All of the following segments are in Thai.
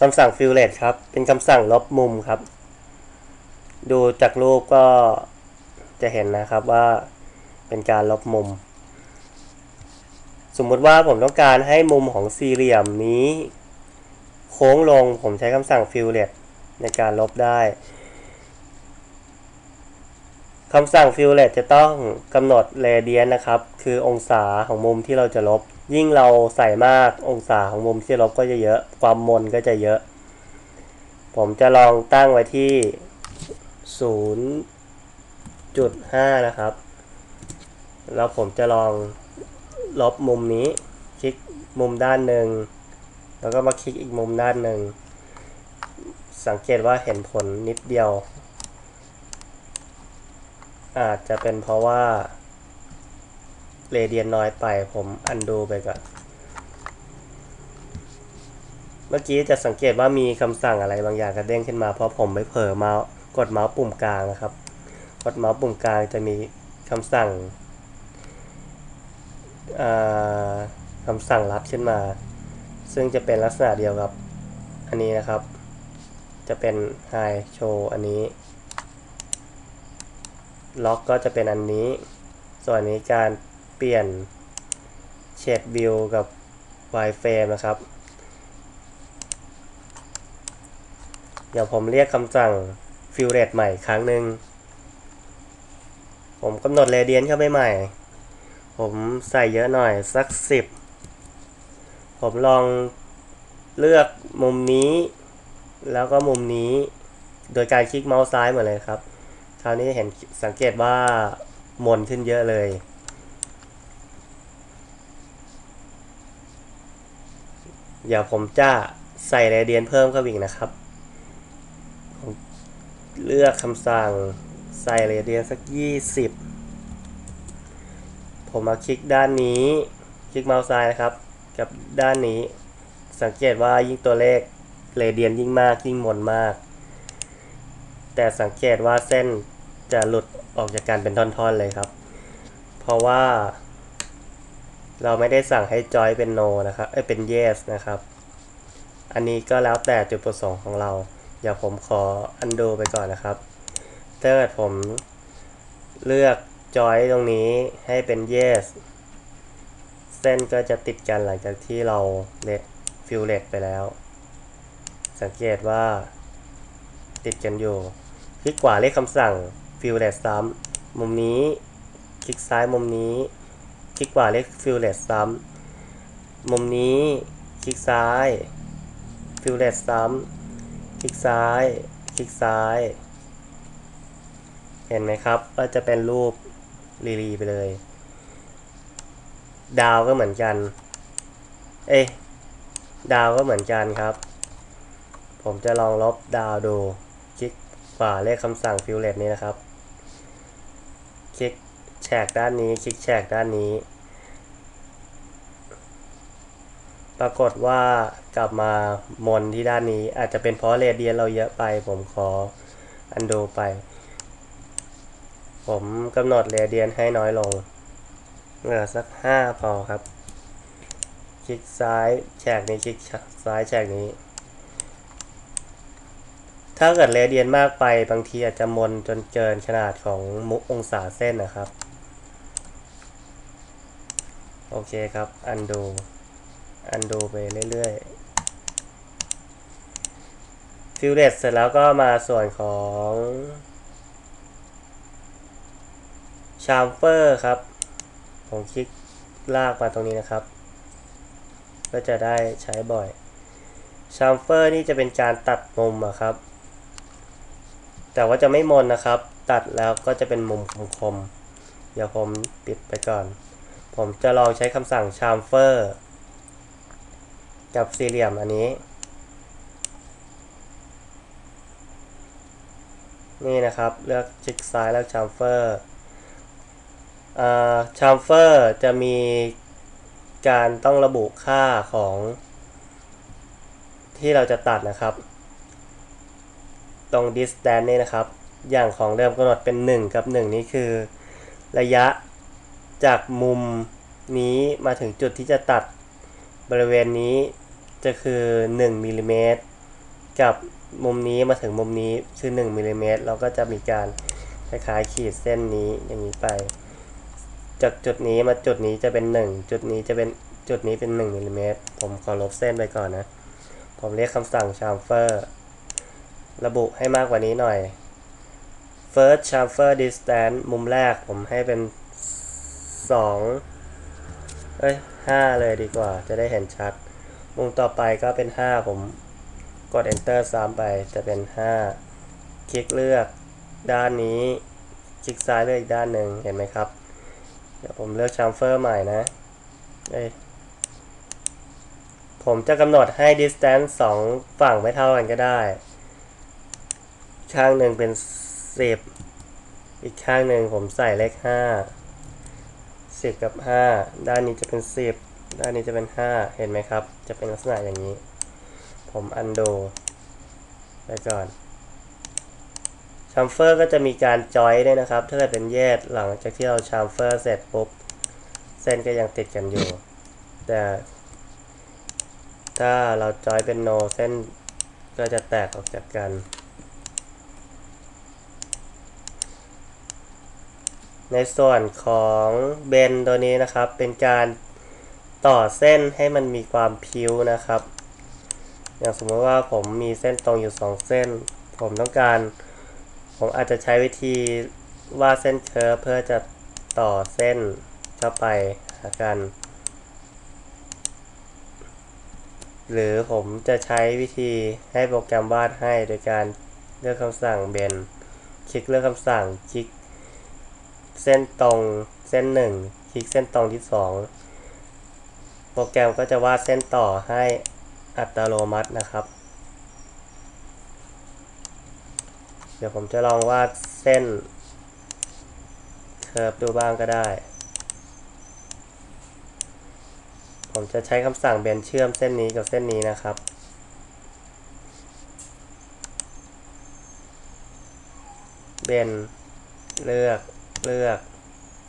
คำสั่ง fillet ครับ เป็นคำสั่งลบมุมครับ ดูจากรูปก็จะเห็นนะครับว่าเป็นการลบมุม สมมุติว่าผมต้องการให้มุมของสี่เหลี่ยมนี้ โค้งลงผมใช้คำสั่ง fillet ในการลบได้คำสั่ง fillet จะต้องกำหนด radian นะครับ คือองศาของมุมที่เราจะลบ ยิ่งเราใส่มากองศาของมุมที่ลบก็จะเยอะ ความมนก็จะเยอะ ผมจะลองตั้งไว้ที่ 0.5 นะครับ แล้วผมจะลองลบมุมนี้ คลิกมุมด้านหนึ่ง แล้วก็มาคลิกอีกมุมด้านหนึ่ง สังเกตว่าเห็นผลนิดเดียว อาจจะเป็นเพราะว่า เรเดียนน้อยไปผมอันดูไปก่อน เมื่อกี้จะสังเกตว่ามีคำสั่งอะไรบางอย่างกระเด้งขึ้นมา เพราะผมไปเผลอเมาส์กดเมาส์ปุ่มกลางนะครับ กดเมาส์ปุ่มกลางจะมีคำสั่งคำสั่งลัดขึ้นมา ซึ่งจะเป็นลักษณะเดียวกับ อันนี้นะครับ จะเป็น high show อันนี้ล็อกก็จะเป็นอันนี้ ส่วนนี้การ เปลี่ยนเชดวิวกับ wireframe นะครับ เดี๋ยวผมเรียกคำสั่ง fillet ใหม่ครั้งหนึ่ง ผมกำหนดเรเดียนเข้าไปใหม่ ผมใส่เยอะหน่อยสัก 10 ผมลองเลือกมุมนี้ แล้วก็มุมนี้ โดยการคลิกเมาส์ซ้ายเหมือนเลยครับ คราวนี้เห็นสังเกตว่ามนขึ้นเยอะเลย เดี๋ยวผมจะใส่เรเดียนเพิ่มเข้าอีกนะครับเลือกคำสั่งใส่เรเดียนสัก 20 ผมมาคลิกด้านนี้ คลิกเมาส์ซ้ายนะครับ กับด้านนี้ สังเกตว่ายิ่งตัวเลขเรเดียนยิ่งมากยิ่งมนมาก แต่สังเกตว่าเส้นจะหลุดออกจากการเป็นท่อนๆเลยครับ เพราะว่า เราไม่ได้สั่งให้จอยเป็น no นะครับเอ้ยเป็น yes นะครับ อันนี้ก็แล้วแต่จุดประสงค์ของเราเดี๋ยวผมขอ undo ไปก่อนนะครับถ้าเกิดผมเลือกจอยตรงนี้ให้เป็น yes เส้นก็จะติดกันหลังจากที่เราเลฟิลเลตไปแล้ว สังเกตว่า ติดกันอยู่ คลิกขวาเรียกคำสั่ง fillet ซ้ำมุมนี้ คลิกซ้ายมุมนี้ ลิกขวาเรียก fillet ซ้ำมุมนี้ คลิกซ้าย fillet ซ้ำคลิกซ้าย คลิกซ้าย เห็นไหมครับว่าจะเป็นรูปรีรีไปเลย ดาวก็เหมือนกัน เอ้ดาวก็เหมือนกันครับ ผมจะลองลบดาวดู คลิกขวาเลขคำสั่ง fillet นี้นะครับ คลิกแฉกด้านนี้ คลิกแฉกด้านนี้ ปรากฏว่ากลับมามนที่ด้านนี้ อาจจะเป็นเพราะเรเดียนเราเยอะไป ผมขออันดูไป ผมกำหนดเรเดียนให้น้อยลงเหลือสัก 5 พอครับ คลิกซ้ายแฉกนี้คลิกซ้ายแฉกนี้ ถ้าเกิดเรเดียนมากไปบางทีอาจจะมนจนเกินขนาดของมุกองศาเส้นนะครับ โอเคครับ อันดู อันดูไปเรื่อยๆฟิลเลตเสร็จแล้วก็มาส่วนของชามเฟอร์ครับ ผมคลิกลากมาตรงนี้นะครับ ก็จะได้ใช้บ่อยชามเฟอร์นี่จะเป็นการตัดมุมอะครับ แต่ว่าจะไม่มนนะครับ ตัดแล้วก็จะเป็นมุมคมๆเดี๋ยวผมปิดไปก่อน ผมจะลองใช้คำสั่งชามเฟอร์ กับสี่เหลี่ยมอันนี้ นี่นะครับเลือกคลิกซ้ายแล้วชามเฟอร์ชมเฟอร์จะมีการต้องระบุค่าของ ที่เราจะตัดนะครับ ตรง distance นี่นะครับ อย่างของเดิมกำหนดเป็น 1 กับ 1 นี่คือ ระยะจากมุมนี้มาถึงจุดที่จะตัดบริเวณนี้ จะคือ1มิลลิเมตรกับมุมนี้มาถึงมุมนี้คือ1มิลลิเมตรเราก็จะมีการคล้ายๆขีดเส้นนี้อย่างนี้ไป จากจุดนี้มาจุดนี้จะเป็น 1 จุดนี้จะเป็นจุดนี้เป็น1มิลลิเมตรผมขอลบเส้นไปก่อนนะ ผมเรียกคำสั่ง chamfer ระบุให้มากกว่านี้หน่อย first chamfer distance มุมแรกผมให้เป็น 2 เอ้ย 5 เลยดีกว่าจะได้เห็นชัด มุมต่อไปก็เป็น 5 ผมกด enter ซ้ำไปจะเป็น 5 คลิกเลือกด้านนี้ คลิกซ้ายเลือกอีกด้านหนึ่งเห็นไหมครับ เดี๋ยวผมเลือก chamfer ใหม่นะเอ้ผมจะกำหนดให้ distance สองฝั่งไม่เท่ากันก็ได้ ข้างหนึ่งเป็น 10 อีกข้างหนึ่งผมใส่เลข 5 10 กับ 5 ด้านนี้จะเป็น 10 ด้านนี้จะเป็น 5 เห็นไหมครับ จะเป็นลักษณะอย่างนี้ ผมอันโดไปก่อนชัมเฟอร์ก็จะมีการจอยด้วยนะครับ ถ้าเกิดเป็นแยกหลังจากที่เราชัมเฟอร์เสร็จปุ๊บ เส้นก็ยังติดกันอยู่ แต่ถ้าเราจอยเป็นโนเส้นก็จะแตกออกจากกัน ในส่วนของเบนตัวนี้นะครับ เป็นการ ต่อเส้นให้มันมีความพิ้วนะครับ อย่างสมมติว่าผมมีเส้นตรงอยู่ 2 เส้น ผมต้องการ ผมอาจจะใช้วิธีวาดเส้นเคิร์เพื่อจะต่อเส้นเข้าไปหากัน หรือผมจะใช้วิธีให้โปรแกรมวาดให้โดยการเลือกคำสั่งเบนคลิกเลือกคำสั่งคลิกเส้นตรงเส้นหนึ่งคลิกเส้นตรงที่สอง รแกรมก็จะวาดเส้นต่อให้อัตโนมัตินะครับ เดี๋ยวผมจะลองวาดเส้นเคิร์ฟดูบ้างก็ได้ ผมจะใช้คำสั่งเบนเชื่อมเส้นนี้กับเส้นนี้นะครับเบนเลือกเลือก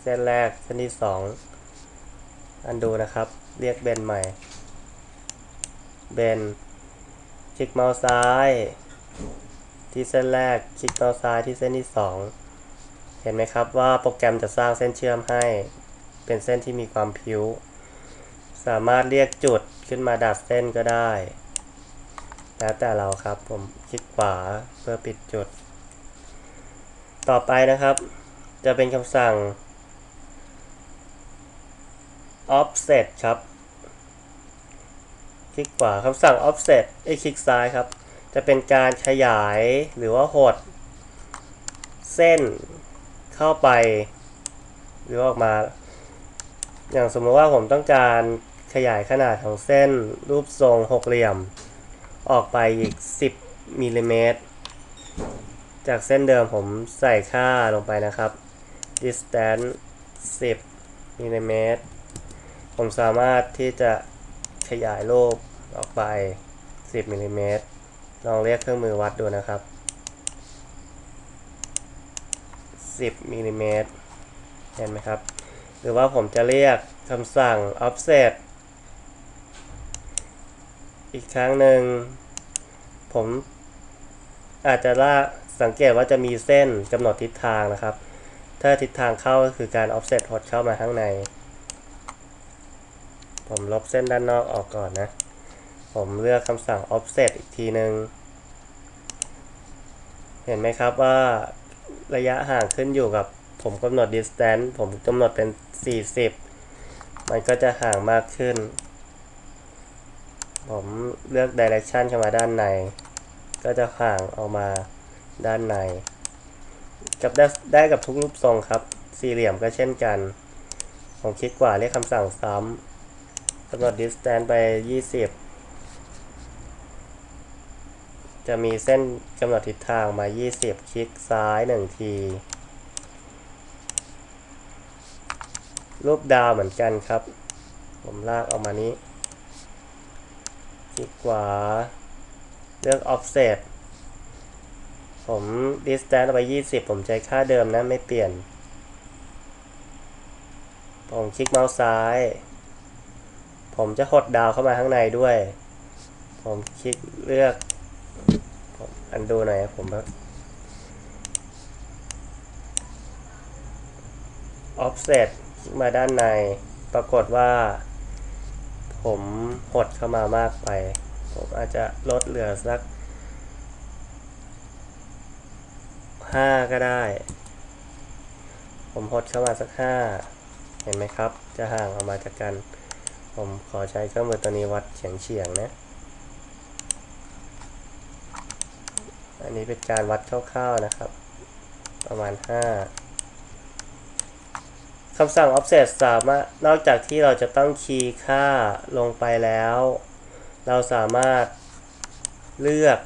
เส้นแรกเส้นที่สองอันดูนะครับ เรียกเบนใหม่ เบน คลิกเมาส์ซ้าย ที่เส้นแรก คลิกเมาส์ซ้ายที่เส้นที่สองเห็นไหมครับว่าโปรแกรมจะสร้างเส้นเชื่อมให้ เป็นเส้นที่มีความพิ้วสามารถเรียกจุดขึ้นมาดัดเส้นก็ได้ แล้วแต่เราครับ ผมคลิกขวาเพื่อปิดจุด ต่อไปนะครับ จะเป็นคำสั่ง offset ครับ คลิกขวาคำสั่ง offset ไอ้คลิกซ้ายครับ จะเป็นการขยายหรือว่าหด เส้นเข้าไป หรือออกมา อย่างสมมติว่าผมต้องการขยายขนาดของเส้นรูปทรงหกเหลี่ยม ออกไปอีก 10มิลลิเมตร จากเส้นเดิมผมใส่ค่าลงไปนะครับ distance 10มิลลิเมตร ผมสามารถที่จะ ขยายรูปออกไป 10มิลลิเมตรลองเรียกเครื่องมือวัดดูนะครับ 10มิลลิเมตรเห็นไหมครับ หรือว่าผมจะเรียกคำสั่ง offset อีกครั้งหนึ่ง ผมอาจจะลาสังเกตว่าจะมีเส้นกำหนดทิศทางนะครับ ถ้าทิศทางเข้าก็คือการ offset หดเข้ามาข้างใน ผมลบเส้นด้านนอกออกก่อนนะ ผมเลือกคำสั่ง offset อีกทีหนึ่งเห็นไหมครับว่าระยะห่างขึ้นอยู่กับผมกำหนด distance ผมกำหนดเป็น 40 มันก็จะห่างมากขึ้น ผมเลือก direction เข้ามาด้านใน ก็จะห่างออกมาด้านใน กับได้ได้กับทุกรูปทรงครับ สี่เหลี่ยมก็เช่นกัน ผมคลิกขวาเรียกคำสั่งซ้ำ กำหนด distance ไป 20 จะมีเส้นกำหนดทิศทางมา 20 คลิกซ้าย 1 ที รูปดาวเหมือนกันครับ ผมลากออกมานี้ คลิกขวา เลือก offset ผม distance ไป 20 ผมใช้ค่าเดิมนะ ไม่เปลี่ยน ผมคลิกเมาส์ซ้าย ผมจะหดดาวเข้ามาข้างในด้วย ผมคลิกเลือกอันดูหน่อยผมแบบ offset มาด้านใน ปรากฏว่า ผมหดเข้ามามากไป ผมอาจจะลดเหลือสัก 5 ก็ได้ ผมหดเข้ามาสัก 5 เห็นไหมครับ จะห่างออกมาจากกัน ผมขอใช้เครื่องมือตัวนี้วัดเฉียงเฉียงๆนะ อันนี้เป็นการวัดคร่าวๆนะครับ ประมาณ 5คำสั่ง offset สามารถ นอกจากที่เราจะต้องคีย์ค่าลงไปแล้ว เราสามารถเลือก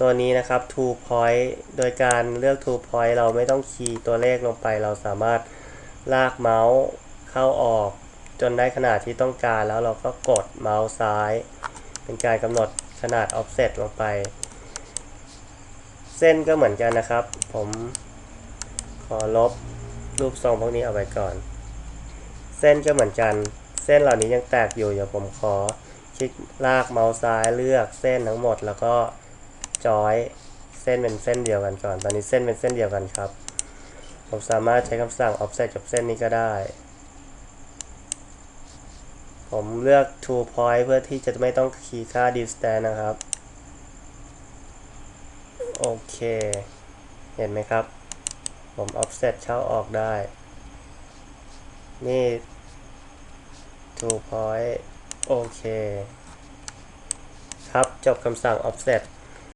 ตัวนี้นะครับ two point โดยการเลือก two point เราไม่ต้องคีย์ตัวเลขลงไป เราสามารถลากเมาส์เข้าออก จนได้ขนาดที่ต้องการแล้วเราก็กดเมาส์ซ้าย เป็นการกำหนดขนาด offset ลงไป เส้นก็เหมือนกันนะครับ ผมขอลบรูปทรงพวกนี้เอาไว้ก่อน เส้นก็เหมือนกัน เส้นเหล่านี้ยังแตกอยู่เดี๋ยวผมขอคลิกลากเมาส์ซ้ายเลือกเส้นทั้งหมดแล้วก็จอยเส้นเป็นเส้นเดียวกันก่อน ตอนนี้เส้นเป็นเส้นเดียวกันครับ ผมสามารถใช้คำสั่ง offset กับเส้นนี้ก็ได้ ผมเลือก two point เพื่อที่จะไม่ต้องคีย์ค่า distance นะครับ โอเค เห็นไหมครับ ผม offset เข้าออกได้ นี่ two point โอเค ครับ จบคำสั่ง offset